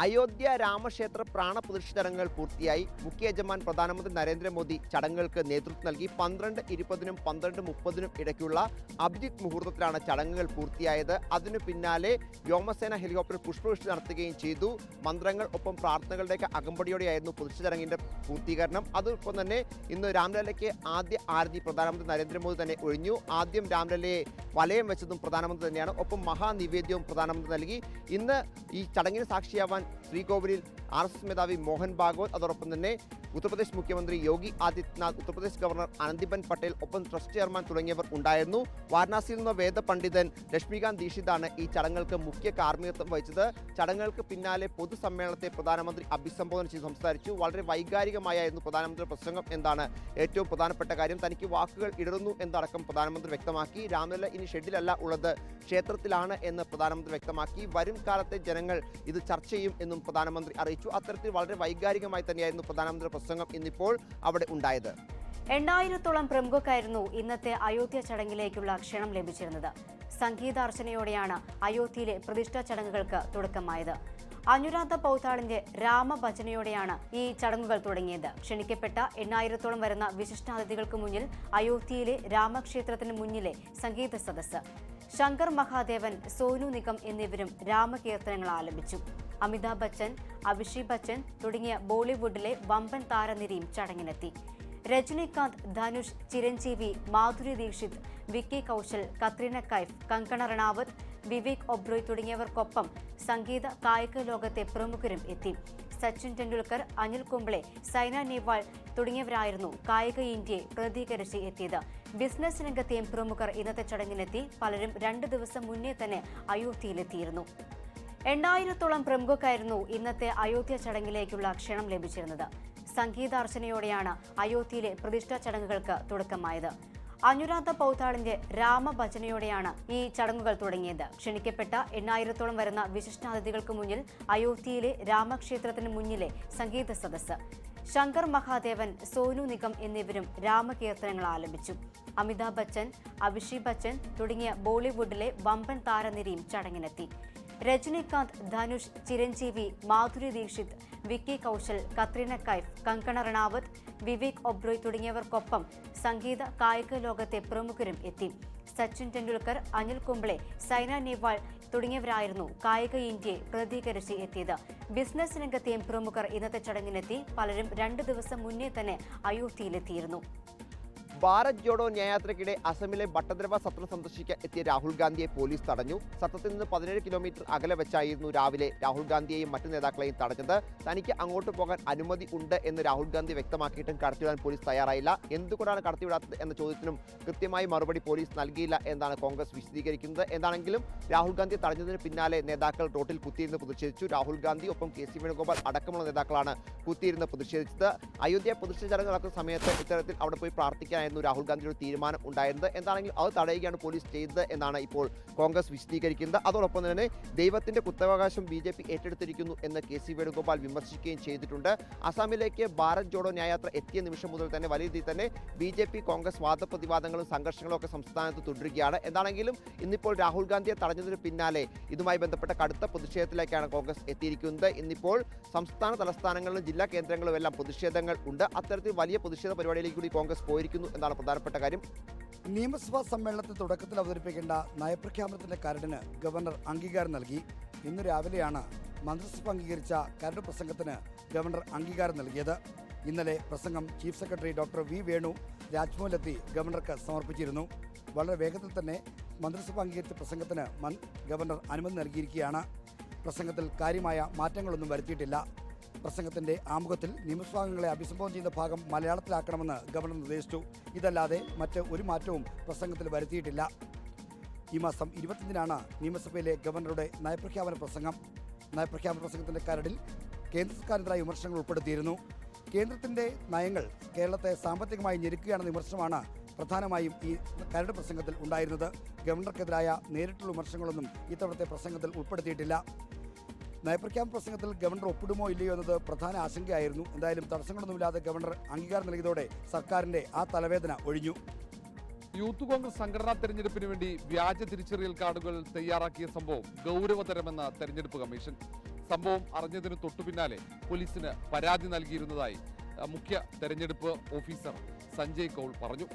അയോധ്യ രാമക്ഷേത്ര പ്രാണപ്രതിഷ്ഠ ചടങ്ങുകൾ പൂർത്തിയായി. മുഖ്യ യജമാൻ പ്രധാനമന്ത്രി നരേന്ദ്രമോദി ചടങ്ങുകൾക്ക് നേതൃത്വം നൽകി. പന്ത്രണ്ട് ഇരുപതിനും പന്ത്രണ്ട് മുപ്പതിനും ഇടയ്ക്കുള്ള അഭിജിത് മുഹൂർത്തത്തിലാണ് ചടങ്ങുകൾ പൂർത്തിയായത്. അതിനു പിന്നാലെ വ്യോമസേന ഹെലികോപ്റ്റർ പുഷ്പവൃഷ്ടി നടത്തുകയും ചെയ്തു. മന്ത്രങ്ങൾ ഒപ്പം പ്രാർത്ഥനകളുടെയൊക്കെ അകമ്പടിയോടെയായിരുന്നു പ്രതിഷ്ഠ ചടങ്ങിന്റെ പൂർത്തീകരണം. അതോടൊപ്പം തന്നെ ഇന്ന് രാംലലയ്ക്ക് ആദ്യ ആരതി പ്രധാനമന്ത്രി നരേന്ദ്രമോദി തന്നെ ഒഴിഞ്ഞു. ആദ്യം രാംലലയെ വലയം വെച്ചതും പ്രധാനമന്ത്രി തന്നെയാണ്. ഒപ്പം മഹാനിവേദ്യവും പ്രധാനമന്ത്രി നൽകി. ഇന്ന് ഈ ചടങ്ങിന് സാക്ഷിയാവാൻ ശ്രീകോവിലിൽ ആർ എസ് എസ് മേധാവി മോഹൻ ഭാഗവത്. അതോടൊപ്പം തന്നെ ഉത്തർപ്രദേശ് മുഖ്യമന്ത്രി യോഗി ആദിത്യനാഥ് ഉത്തർപ്രദേശ് ഗവർണർ ആനന്ദിബൻ പട്ടേൽ ഒപ്പം ട്രസ്റ്റ് ചെയർമാൻ തുടങ്ങിയവർ ഉണ്ടായിരുന്നു. വാരണാസിയിൽ നിന്ന് വേദ പണ്ഡിതൻ ലക്ഷ്മികാന്ത് ദീക്ഷിതാണ് ഈ ചടങ്ങുകൾക്ക് മുഖ്യ കാർമ്മികത്വം വഹിച്ചത്. ചടങ്ങുകൾക്ക് പിന്നാലെ പൊതുസമ്മേളനത്തെ പ്രധാനമന്ത്രി അഭിസംബോധന ചെയ്ത് സംസാരിച്ചു. വളരെ വൈകാരികമായിരുന്നു പ്രധാനമന്ത്രി പ്രസംഗം എന്താണ് ഏറ്റവും പ്രധാനപ്പെട്ട കാര്യം. തനിക്ക് വാക്കുകൾ ഇടറുന്നു എന്നടക്കം പ്രധാനമന്ത്രി വ്യക്തമാക്കി. രാമലല്ല ഇനി ഷെഡിലല്ല ഉള്ളത് ക്ഷേത്രത്തിലാണ് എന്ന് പ്രധാനമന്ത്രി വ്യക്തമാക്കി. വരും കാലത്തെ ജനങ്ങൾ ഇത് ചർച്ച ചെയ്യും എന്നും പ്രധാനമന്ത്രി അറിയിച്ചു. അത്തരത്തിൽ വളരെ വൈകാരികമായി തന്നെയായിരുന്നു പ്രധാനമന്ത്രി പ്രസംഗം ഇന്നിപ്പോൾ അവിടെ ഉണ്ടായത്. എണ്ണായിരത്തോളം പ്രമുഖർക്കായിരുന്നു ഇന്നത്തെ അയോധ്യ ചടങ്ങിലേക്കുള്ള ക്ഷണം ലഭിച്ചിരുന്നത്. സംഗീതാർച്ചനയോടെയാണ് അയോധ്യയിലെ പ്രതിഷ്ഠാ ചടങ്ങുകൾക്ക് തുടക്കമായത്. അനുരാധ പൗതാളിന്റെ രാമഭജനയോടെയാണ് ഈ ചടങ്ങുകൾ തുടങ്ങിയത്. ക്ഷണിക്കപ്പെട്ട എണ്ണായിരത്തോളം വരുന്ന വിശിഷ്ടാതിഥികൾക്ക് മുന്നിൽ അയോധ്യയിലെ രാമക്ഷേത്രത്തിന് മുന്നിലെ സംഗീത സദസ്സ്. ശങ്കർ മഹാദേവൻ സോനു നിഗം എന്നിവരും രാമകീർത്തനങ്ങൾ ആലപിച്ചു. അമിതാഭ് ബച്ചൻ അഭിഷേക് ബച്ചൻ തുടങ്ങിയ ബോളിവുഡിലെ വമ്പൻ താരനിരയും ചടങ്ങിനെത്തി. രജനീകാന്ത് ധനുഷ് ചിരഞ്ജീവി മാധുരി ദീക്ഷിത് വിക്കി കൗശൽ കത്രീന കൈഫ് കങ്കണ റണാവത്ത് വിവേക് ഒബ്രോയ് തുടങ്ങിയവർക്കൊപ്പം സംഗീത കായിക ലോകത്തെ പ്രമുഖരും എത്തി. സച്ചിൻ ടെണ്ടുൽക്കർ അനിൽ കുംബ്ലെ സൈന നെഹ്വാൾ തുടങ്ങിയവരായിരുന്നു കായിക ഇന്ത്യയെ പ്രതികരിച്ച് എത്തിയത്. ബിസിനസ് രംഗത്തെയും പ്രമുഖർ ഇന്നത്തെ ചടങ്ങിനെത്തി. പലരും രണ്ട് ദിവസം മുന്നേ തന്നെ അയോധ്യയിലെത്തിയിരുന്നു. എണ്ണായിരത്തോളം പ്രമുഖർക്കായിരുന്നു ഇന്നത്തെ അയോധ്യ ചടങ്ങിലേക്കുള്ള ക്ഷണം ലഭിച്ചിരുന്നത്. സംഗീതാർച്ചനയോടെയാണ് അയോധ്യയിലെ പ്രതിഷ്ഠാ ചടങ്ങുകൾക്ക് തുടക്കമായത്. അനുരാധ പൗതാളിന്റെ രാമഭജനയോടെയാണ് ഈ ചടങ്ങുകൾ തുടങ്ങിയത്. ക്ഷണിക്കപ്പെട്ട എണ്ണായിരത്തോളം വരുന്ന വിശിഷ്ടാതിഥികൾക്ക് മുന്നിൽ അയോധ്യയിലെ രാമക്ഷേത്രത്തിന് മുന്നിലെ സംഗീത സദസ് ശങ്കർ മഹാദേവൻ സോനു നിഗം എന്നിവരും രാമകീർത്തനങ്ങൾ ആലപിച്ചു. അമിതാഭ് ബച്ചൻ അഭിഷേക് ബച്ചൻ തുടങ്ങിയ ബോളിവുഡിലെ വമ്പൻ താരനിരയും ചടങ്ങിനെത്തി. രജനീകാന്ത് ധനുഷ് ചിരഞ്ജീവി മാധുരി ദീക്ഷിത് വിക്കി കൗശൽ കത്രീന കൈഫ് കങ്കണ റണാവത്ത് വിവേക് ഒബ്രോയ് തുടങ്ങിയവർക്കൊപ്പം സംഗീത കായിക ലോകത്തെ പ്രമുഖരും എത്തി. സച്ചിൻ ടെണ്ടുൽക്കർ അനിൽ കുംബ്ലെ സൈന നെഹ്വാൾ തുടങ്ങിയവരായിരുന്നു കായിക ഇന്ത്യയെ പ്രതികരിച്ച് എത്തിയത്. ബിസിനസ് രംഗത്തെയും പ്രമുഖർ ഇന്നത്തെ ചടങ്ങിനെത്തി. പലരും രണ്ട് ദിവസം മുന്നേ തന്നെ അയോധ്യയിലെത്തിയിരുന്നു. ഭാരത് ജോഡോ ന്യായാത്രയ്ക്കിടെ അസമിലെ ഭട്ടദ്രവ സത്രം സന്ദർശിക്കാൻ എത്തിയ രാഹുൽ ഗാന്ധിയെ പോലീസ് തടഞ്ഞു. സത്രത്തിൽ നിന്ന് പതിനേഴ് കിലോമീറ്റർ അകലെ വെച്ചായിരുന്നു രാവിലെ രാഹുൽ ഗാന്ധിയെയും മറ്റു നേതാക്കളെയും തടഞ്ഞത്. തനിക്ക് അങ്ങോട്ട് പോകാൻ അനുമതി ഉണ്ട് എന്ന് രാഹുൽ ഗാന്ധി വ്യക്തമാക്കിയിട്ടും കടത്തിവിടാൻ പോലീസ് തയ്യാറായില്ല. എന്തുകൊണ്ടാണ് കടത്തിവിടാത്തത് എന്ന ചോദ്യത്തിനും കൃത്യമായി മറുപടി പോലീസ് നൽകിയില്ല എന്നാണ് കോൺഗ്രസ് വിശദീകരിക്കുന്നത്. എന്താണെങ്കിലും രാഹുൽ ഗാന്ധി തടഞ്ഞതിന് പിന്നാലെ നേതാക്കൾ റോട്ടിൽ കുത്തിയിരുന്ന് പ്രതിഷേധിച്ചു. രാഹുൽ ഗാന്ധി ഒപ്പം കെ സി വേണുഗോപാൽ അടക്കമുള്ള നേതാക്കളാണ് കുത്തിയിരുന്ന് പ്രതിഷേധിച്ചത്. അയോധ്യ പ്രതിഷ്ഠ ചടങ്ങ് നടക്കുന്ന സമയത്ത് ഇത്തരത്തിൽ അവിടെ പോയി പ്രാർത്ഥിക്കാനായിരുന്നു രാഹുൽ ഗാന്ധിയുടെ തീരുമാനം ഉണ്ടായിരുന്നത്. എന്താണെങ്കിലും അത് തടയുകയാണ് പോലീസ് ചെയ്തത് എന്നാണ് ഇപ്പോൾ കോൺഗ്രസ് വിശദീകരിക്കുന്നത്. അതോടൊപ്പം തന്നെ ദൈവത്തിന്റെ കുത്തവകാശം ബി ജെ പി ഏറ്റെടുത്തിരിക്കുന്നു എന്ന് കെ സി വേണുഗോപാൽ വിമർശിക്കുകയും ചെയ്തിട്ടുണ്ട്. അസാമിലേക്ക് ഭാരത് ജോഡോ ന്യായാത്ര എത്തിയ നിമിഷം മുതൽ തന്നെ വലിയ രീതിയിൽ തന്നെ ബി ജെ പി കോൺഗ്രസ് വാദപ്രതിവാദങ്ങളും സംഘർഷങ്ങളും ഒക്കെ സംസ്ഥാനത്ത് തുടരുകയാണ്. എന്താണെങ്കിലും ഇന്നിപ്പോൾ രാഹുൽ ഗാന്ധിയെ തടഞ്ഞതിന് പിന്നാലെ ഇതുമായി ബന്ധപ്പെട്ട കടുത്ത പ്രതിഷേധത്തിലേക്കാണ് കോൺഗ്രസ് എത്തിയിരിക്കുന്നത്. ഇന്നിപ്പോൾ സംസ്ഥാന തലസ്ഥാനങ്ങളിലും ജില്ലാ കേന്ദ്രങ്ങളിലും എല്ലാം പ്രതിഷേധങ്ങൾ ഉണ്ട്. അത്തരത്തിൽ വലിയ പ്രതിഷേധ പരിപാടിയിലേക്ക് കൂടി കോൺഗ്രസ് പോയിരിക്കുന്നു എന്നാണ് പ്രധാനപ്പെട്ട കാര്യം? നിയമസഭാ സമ്മേളനത്തിൽ തുടക്കത്തിൽ അവതരിപ്പിക്കേണ്ട നയപ്രഖ്യാപനത്തിന്റെ കരടിന് ഗവർണർ അംഗീകാരം നൽകി. ഇന്ന് രാവിലെയാണ് മന്ത്രിസഭ അംഗീകരിച്ച കരട് പ്രസംഗത്തിന് ഗവർണർ അംഗീകാരം നൽകിയത്. ഇന്നലെ പ്രസംഗം chief secretary doctor V Venu രാജ്ഭവനിലെത്തി ഗവർണർക്ക് സമർപ്പിച്ചിരുന്നു. വളരെ വേഗത്തിൽ തന്നെ മന്ത്രിസഭ അംഗീകരിച്ച പ്രസംഗത്തിന് ഗവർണർ അനുമതി നൽകിയിരിക്കുകയാണ്. പ്രസംഗത്തിൽ കാര്യമായ മാറ്റങ്ങളൊന്നും വരുത്തിയിട്ടില്ല. പ്രസംഗത്തിന്റെ ആമുഖത്തിൽ നിയമസഭാംഗങ്ങളെ അഭിസംബോധന ചെയ്ത ഭാഗം മലയാളത്തിലാക്കണമെന്ന് ഗവർണർ നിർദ്ദേശിച്ചു. ഇതല്ലാതെ മറ്റ് ഒരു മാറ്റവും പ്രസംഗത്തിൽ വരുത്തിയിട്ടില്ല. ഈ മാസം ഇരുപത്തിയഞ്ചിനാണ് നിയമസഭയിലെ ഗവർണറുടെ നയപ്രഖ്യാപന പ്രസംഗം. നയപ്രഖ്യാപന പ്രസംഗത്തിന്റെ കരടിൽ കേന്ദ്ര സർക്കാരിനെതിരായ വിമർശനങ്ങൾ ഉൾപ്പെടുത്തിയിരുന്നു. കേന്ദ്രത്തിന്റെ നയങ്ങൾ കേരളത്തെ സാമ്പത്തികമായി ഞെരുക്കുകയാണെന്ന വിമർശനമാണ് പ്രധാനമായും ഈ കരട് പ്രസംഗത്തിൽ ഉണ്ടായിരുന്നത്. ഗവർണർക്കെതിരായ നേരിട്ടുള്ള വിമർശനങ്ങളൊന്നും ഇത്തവണത്തെ പ്രസംഗത്തിൽ ഉൾപ്പെടുത്തിയിട്ടില്ല. നയപ്രഖ്യാപന പ്രസംഗത്തിൽ ഗവർണർ ഒപ്പിടുമോ ഇല്ലയോ എന്നത് പ്രധാന ആശങ്കയായിരുന്നു. എന്തായാലും തടസ്സങ്ങളൊന്നുമില്ലാതെ ഗവർണർ അംഗീകാരം നൽകിയതോടെ സർക്കാരിന്റെ ആ തലവേദന ഒഴിഞ്ഞു. യൂത്ത് കോൺഗ്രസ് സംഘടനാ തെരഞ്ഞെടുപ്പിന് വേണ്ടി വ്യാജ തിരിച്ചറിയൽ കാർഡുകൾ തയ്യാറാക്കിയ സംഭവം ഗൗരവതരമെന്ന തെരഞ്ഞെടുപ്പ് കമ്മീഷൻ. സംഭവം അറിഞ്ഞതിന് തൊട്ടുപിന്നാലെ പോലീസിന് പരാതി നൽകിയിരുന്നതായി മുഖ്യ തെരഞ്ഞെടുപ്പ് ഓഫീസർ സഞ്ജയ് കൗൾ പറഞ്ഞു.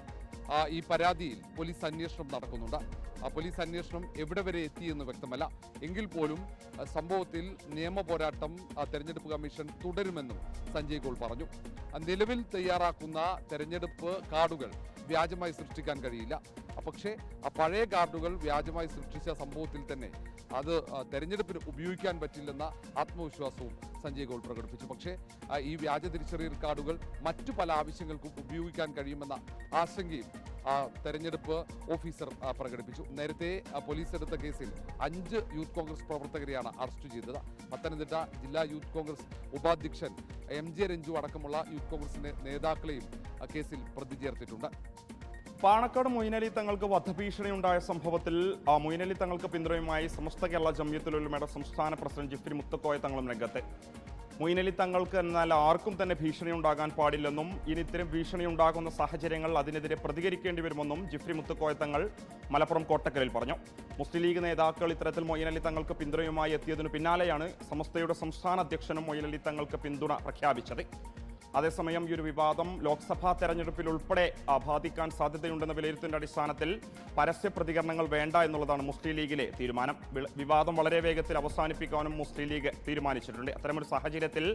ഈ പരാതിയിൽ പോലീസ് അന്വേഷണം നടക്കുന്നുണ്ട്. ആ പോലീസ് അന്വേഷണം എവിടെ വരെ എത്തിയെന്ന് വ്യക്തമല്ല. എങ്കിൽ പോലും സംഭവത്തിൽ നിയമ പോരാട്ടം തെരഞ്ഞെടുപ്പ് കമ്മീഷൻ തുടരുമെന്നും സഞ്ജയ് ഗോൾ പറഞ്ഞു. നിലവിൽ തയ്യാറാക്കുന്ന തെരഞ്ഞെടുപ്പ് കാർഡുകൾ വ്യാജമായി സൃഷ്ടിക്കാൻ കഴിയില്ല. പക്ഷേ ആ പഴയ കാർഡുകൾ വ്യാജമായി സൃഷ്ടിച്ച സംഭവത്തിൽ തന്നെ അത് തെരഞ്ഞെടുപ്പിന് ഉപയോഗിക്കാൻ പറ്റില്ലെന്ന ആത്മവിശ്വാസവും സഞ്ജയ് ഗോൾ പ്രകടിപ്പിച്ചു. പക്ഷേ ഈ വ്യാജ തിരിച്ചറിയൽ കാർഡുകൾ മറ്റു പല ആവശ്യങ്ങൾക്കും ഉപയോഗിക്കാൻ കഴിയുമെന്ന ആശങ്കയും തെരഞ്ഞെടുപ്പ് ഓഫീസർ പ്രകടിപ്പിച്ചു. നേരത്തെ പോലീസ് എടുത്ത കേസിൽ അഞ്ച് യൂത്ത് കോൺഗ്രസ് പ്രവർത്തകരെയാണ് അറസ്റ്റ് ചെയ്തത്. പത്തനംതിട്ട ജില്ലാ യൂത്ത് കോൺഗ്രസ് ഉപാധ്യക്ഷൻ എം ജെ രഞ്ജു അടക്കമുള്ള യൂത്ത് കോൺഗ്രസിന്റെ നേതാക്കളെയും കേസിൽ പ്രതി ചേർത്തിട്ടുണ്ട് പാണക്കാട് മൊയ്നലി തങ്ങൾക്ക് വധഭീഷണി ഉണ്ടായ സംഭവത്തിൽ മൊയ്നലി തങ്ങൾക്ക് പിന്തുണയുമായി സമസ്ത കേരള ജമിയത്തുലുമയുടെ സംസ്ഥാന പ്രസിഡന്റ് ജിഫ്രി മുത്തക്കോയ തങ്ങളും രംഗത്ത്. മൊയ്നലി തങ്ങൾക്ക് എന്നാൽ ആർക്കും തന്നെ ഭീഷണി ഉണ്ടാകാൻ പാടില്ലെന്നും ഇനി ഇത്തരം ഭീഷണി ഉണ്ടാകുന്ന സാഹചര്യങ്ങൾ അതിനെതിരെ പ്രതികരിക്കേണ്ടി വരുമെന്നും ജിഫ്രി മുത്തക്കോയ തങ്ങൾ മലപ്പുറം കോട്ടക്കലിൽ പറഞ്ഞു. മുസ്ലിം ലീഗ് നേതാക്കൾ ഇത്തരത്തിൽ മൊയ്നലി തങ്ങൾക്ക് പിന്തുണയുമായി എത്തിയതിനു പിന്നാലെയാണ് സമസ്തയുടെ സംസ്ഥാന അധ്യക്ഷനും മൊയ്നലി തങ്ങൾക്ക് പിന്തുണ പ്രഖ്യാപിച്ചത്. അതേസമയം ഈ ഒരു വിവാദം ലോക്സഭാ തെരഞ്ഞെടുപ്പിൽ ഉൾപ്പെടെ ബാധിക്കാൻ സാധ്യതയുണ്ടെന്ന വിലയിരുത്തലിന്റെ അടിസ്ഥാനത്തിൽ പരസ്യ പ്രതികരണങ്ങൾ വേണ്ട എന്നുള്ളതാണ് മുസ്ലിം ലീഗിലെ തീരുമാനം. വിവാദം വളരെ വേഗത്തിൽ അവസാനിപ്പിക്കാനും മുസ്ലിം ലീഗ് തീരുമാനിച്ചിട്ടുണ്ട്. അത്തരമൊരു സാഹചര്യത്തിൽ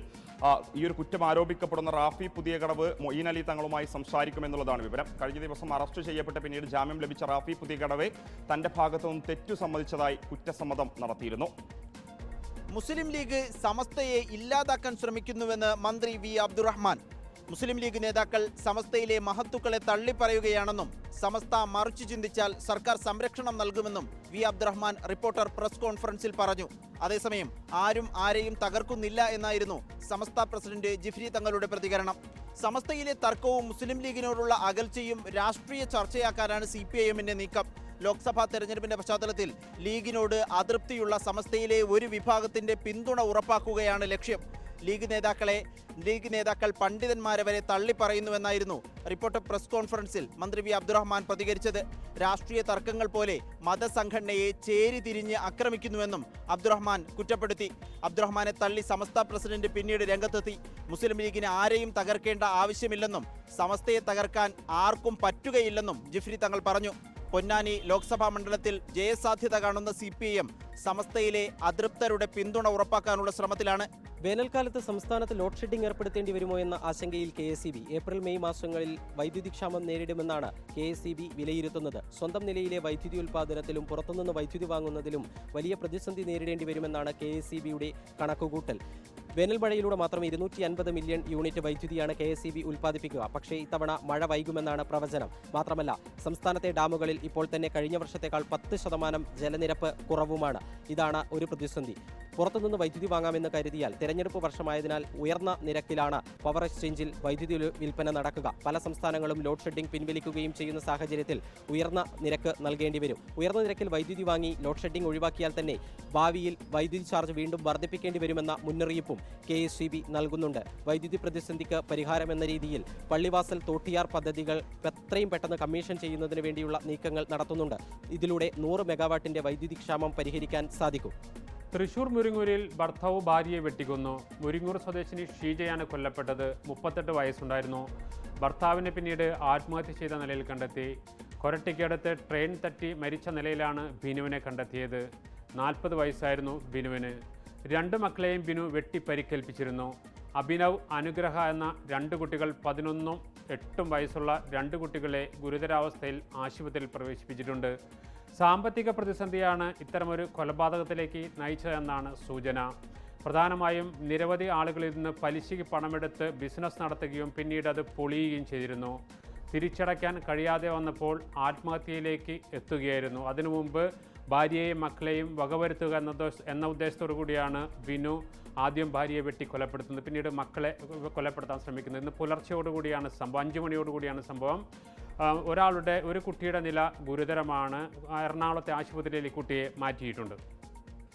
ഈ ഒരു കുറ്റം ആരോപിക്കപ്പെടുന്ന റാഫി പുതിയ കടവ് മൊയ്ൻ അലി തങ്ങളുമായി സംസാരിക്കുമെന്നുള്ളതാണ് വിവരം. കഴിഞ്ഞ ദിവസം അറസ്റ്റ് ചെയ്യപ്പെട്ട് പിന്നീട് ജാമ്യം ലഭിച്ച റാഫി പുതിയ കടവ് തന്റെ ഭാഗത്തു നിന്നും തെറ്റു സമ്മതിച്ചതായി കുറ്റസമ്മതം നടത്തിയിരുന്നു. മുസ്ലിം ലീഗ് സമസ്തയെ ഇല്ലാതാക്കാൻ ശ്രമിക്കുന്നുവെന്ന് മന്ത്രി വി അബ്ദുറഹ്മാൻ. മുസ്ലിം ലീഗ് നേതാക്കൾ സമസ്തയിലെ മഹത്തുക്കളെ തള്ളിപ്പറയുകയാണെന്നും സമസ്ത മറിച്ചു ചിന്തിച്ചാൽ സർക്കാർ സംരക്ഷണം നൽകുമെന്നും വി അബ്ദുറഹ്മാൻ റിപ്പോർട്ടർ പ്രസ് കോൺഫറൻസിൽ പറഞ്ഞു. അതേസമയം ആരും ആരെയും തകർക്കുന്നില്ല എന്നായിരുന്നു സമസ്ത പ്രസിഡന്റ് ജിഫ്രി തങ്ങളുടെ പ്രതികരണം. സമസ്തയിലെ തർക്കവും മുസ്ലിം ലീഗിനോടുള്ള അകൽച്ചയും രാഷ്ട്രീയ ചർച്ചയാക്കാനാണ് സി പി ഐ എമ്മിന്റെ നീക്കം. ലോക്സഭാ തെരഞ്ഞെടുപ്പിന്റെ പശ്ചാത്തലത്തിൽ ലീഗിനോട് അതൃപ്തിയുള്ള സമസ്തയിലെ ഒരു വിഭാഗത്തിന്റെ പിന്തുണ ഉറപ്പാക്കുകയാണ് ലക്ഷ്യം. ലീഗ് നേതാക്കളെ ലീഗ് നേതാക്കൾ പണ്ഡിതന്മാരെ വരെ തള്ളിപ്പറയുന്നുവെന്നായിരുന്നു റിപ്പോർട്ട് പ്രസ് കോൺഫറൻസിൽ മന്ത്രി വി അബ്ദുറഹ്മാൻ പ്രതികരിച്ചത്. രാഷ്ട്രീയ തർക്കങ്ങൾ പോലെ മതസംഘടനയെ ചേരി തിരിഞ്ഞ് ആക്രമിക്കുന്നുവെന്നും അബ്ദുറഹ്മാൻ കുറ്റപ്പെടുത്തി. അബ്ദുറഹ്മാനെ തള്ളി സമസ്ത പ്രസിഡന്റ് പിന്നീട് രംഗത്തെത്തി. മുസ്ലിം ലീഗിന് ആരെയും തകർക്കേണ്ട ആവശ്യമില്ലെന്നും സമസ്തയെ തകർക്കാൻ ആർക്കും പറ്റുകയില്ലെന്നും ജിഫ്രി തങ്ങൾ പറഞ്ഞു. പൊന്നാനി ലോക്സഭാ മണ്ഡലത്തിൽ ജയസാധ്യത കാണുന്ന സി പി എം സമസ്തയിലെ അതൃപ്തരുടെ പിന്തുണ ഉറപ്പാക്കാനുള്ള ശ്രമത്തിലാണ്. വേനൽക്കാലത്ത് സംസ്ഥാനത്ത് ലോഡ് ഷെഡിംഗ് ഏർപ്പെടുത്തേണ്ടി വരുമോ എന്ന ആശങ്കയിൽ കെ എസ് ഏപ്രിൽ മെയ് മാസങ്ങളിൽ വൈദ്യുതി ക്ഷാമം നേരിടുമെന്നാണ് കെ എസ് വിലയിരുത്തുന്നത്. സ്വന്തം നിലയിലെ വൈദ്യുതി ഉൽപ്പാദനത്തിലും പുറത്തുനിന്ന് വൈദ്യുതി വാങ്ങുന്നതിലും വലിയ പ്രതിസന്ധി നേരിടേണ്ടി വരുമെന്നാണ് കെ എസ് കണക്കുകൂട്ടൽ. വേനൽ മഴയിലൂടെ മാത്രം ഇരുന്നൂറ്റി അൻപത് മില്യൺ യൂണിറ്റ് വൈദ്യുതിയാണ് കെ എസ് ഉൽപ്പാദിപ്പിക്കുക. പക്ഷേ ഇത്തവണ മഴ വൈകുമെന്നാണ് പ്രവചനം. മാത്രമല്ല സംസ്ഥാനത്തെ ഡാമുകളിൽ ഇപ്പോൾ തന്നെ കഴിഞ്ഞ വർഷത്തേക്കാൾ പത്ത് ശതമാനം ജലനിരപ്പ് കുറവുമാണ്. ഇതാണ് ഒരു പ്രതിസന്ധി. പുറത്തുനിന്ന് വൈദ്യുതി വാങ്ങാമെന്ന് കരുതിയാൽ തെരഞ്ഞെടുപ്പ് വർഷമായതിനാൽ ഉയർന്ന നിരക്കിലാണ് പവർ എക്സ്ചേഞ്ചിൽ വൈദ്യുതി വിൽപ്പന നടക്കുക. പല സംസ്ഥാനങ്ങളും ലോഡ് ഷെഡിംഗ് പിൻവലിക്കുകയും ചെയ്യുന്ന സാഹചര്യത്തിൽ ഉയർന്ന നിരക്ക് നൽകേണ്ടി വരും. ഉയർന്ന നിരക്കിൽ വൈദ്യുതി വാങ്ങി ലോഡ് ഷെഡിംഗ് ഒഴിവാക്കിയാൽ തന്നെ ഭാവിയിൽ വൈദ്യുതി ചാർജ് വീണ്ടും വർദ്ധിപ്പിക്കേണ്ടി വരുമെന്ന മുന്നറിയിപ്പും കെ എസ് സി ബി നൽകുന്നുണ്ട്. വൈദ്യുതി പ്രതിസന്ധിക്ക് പരിഹാരമെന്ന രീതിയിൽ പള്ളിവാസൽ തോട്ടിയാർ പദ്ധതികൾ എത്രയും പെട്ടെന്ന് കമ്മീഷൻ ചെയ്യുന്നതിന് വേണ്ടിയുള്ള നീക്കങ്ങൾ നടത്തുന്നുണ്ട്. ഇതിലൂടെ നൂറ് മെഗാവാട്ടിന്റെ വൈദ്യുതി ക്ഷാമം പരിഹരിക്കാൻ സാധിക്കും. തൃശൂർ മുരിങ്ങൂരിൽ ഭർത്താവ് ഭാര്യയെ വെട്ടിക്കൊന്നു. മുരിങ്ങൂർ സ്വദേശിനി ഷീജയാണ് കൊല്ലപ്പെട്ടത്. മുപ്പത്തെട്ട് വയസ്സുണ്ടായിരുന്നു. ഭർത്താവിനെ പിന്നീട് ആത്മഹത്യ ചെയ്ത നിലയിൽ കണ്ടെത്തി. കൊരട്ടിക്കടുത്ത് ട്രെയിൻ തട്ടി മരിച്ച നിലയിലാണ് ബിനുവിനെ കണ്ടെത്തിയത്. നാൽപ്പത് വയസ്സായിരുന്നു ബിനുവിന്. രണ്ട് മക്കളെയും ബിനു വെട്ടി പരിക്കേൽപ്പിച്ചിരുന്നു. അഭിനവ് അനുഗ്രഹ എന്ന രണ്ട് കുട്ടികൾ പതിനൊന്നും എട്ടും വയസ്സുള്ള രണ്ട് കുട്ടികളെ ഗുരുതരാവസ്ഥയിൽ ആശുപത്രിയിൽ പ്രവേശിപ്പിച്ചിട്ടുണ്ട്. സാമ്പത്തിക പ്രതിസന്ധിയാണ് ഇത്തരമൊരു കൊലപാതകത്തിലേക്ക് നയിച്ചതെന്നാണ് സൂചന. പ്രധാനമായും നിരവധി ആളുകളിൽ നിന്ന് പലിശയ്ക്ക് പണമെടുത്ത് ബിസിനസ് നടത്തുകയും പിന്നീട് അത് പൊളിയുകയും ചെയ്തിരുന്നു. തിരിച്ചടയ്ക്കാൻ കഴിയാതെ വന്നപ്പോൾ ആത്മഹത്യയിലേക്ക് എത്തുകയായിരുന്നു. അതിനു മുമ്പ് ഭാര്യയെയും മക്കളെയും വകവരുത്തുക എന്ന എന്ന ഉദ്ദേശത്തോടു കൂടിയാണ് വിനു ആദ്യം ഭാര്യയെ വെട്ടി കൊലപ്പെടുത്തുന്നത്. പിന്നീട് മക്കളെ കൊലപ്പെടുത്താൻ ശ്രമിക്കുന്നത്. ഇന്ന് പുലർച്ചയോടുകൂടിയാണ് സംഭവം. അഞ്ചു മണിയോടുകൂടിയാണ് സംഭവം. ഒരാളുടെ ഒരു കുട്ടിയുടെ നില ഗുരുതരമാണ്. എറണാകുളത്തെ ആശുപത്രിയിൽ കുട്ടിയെ മാറ്റിയിട്ടുണ്ട്.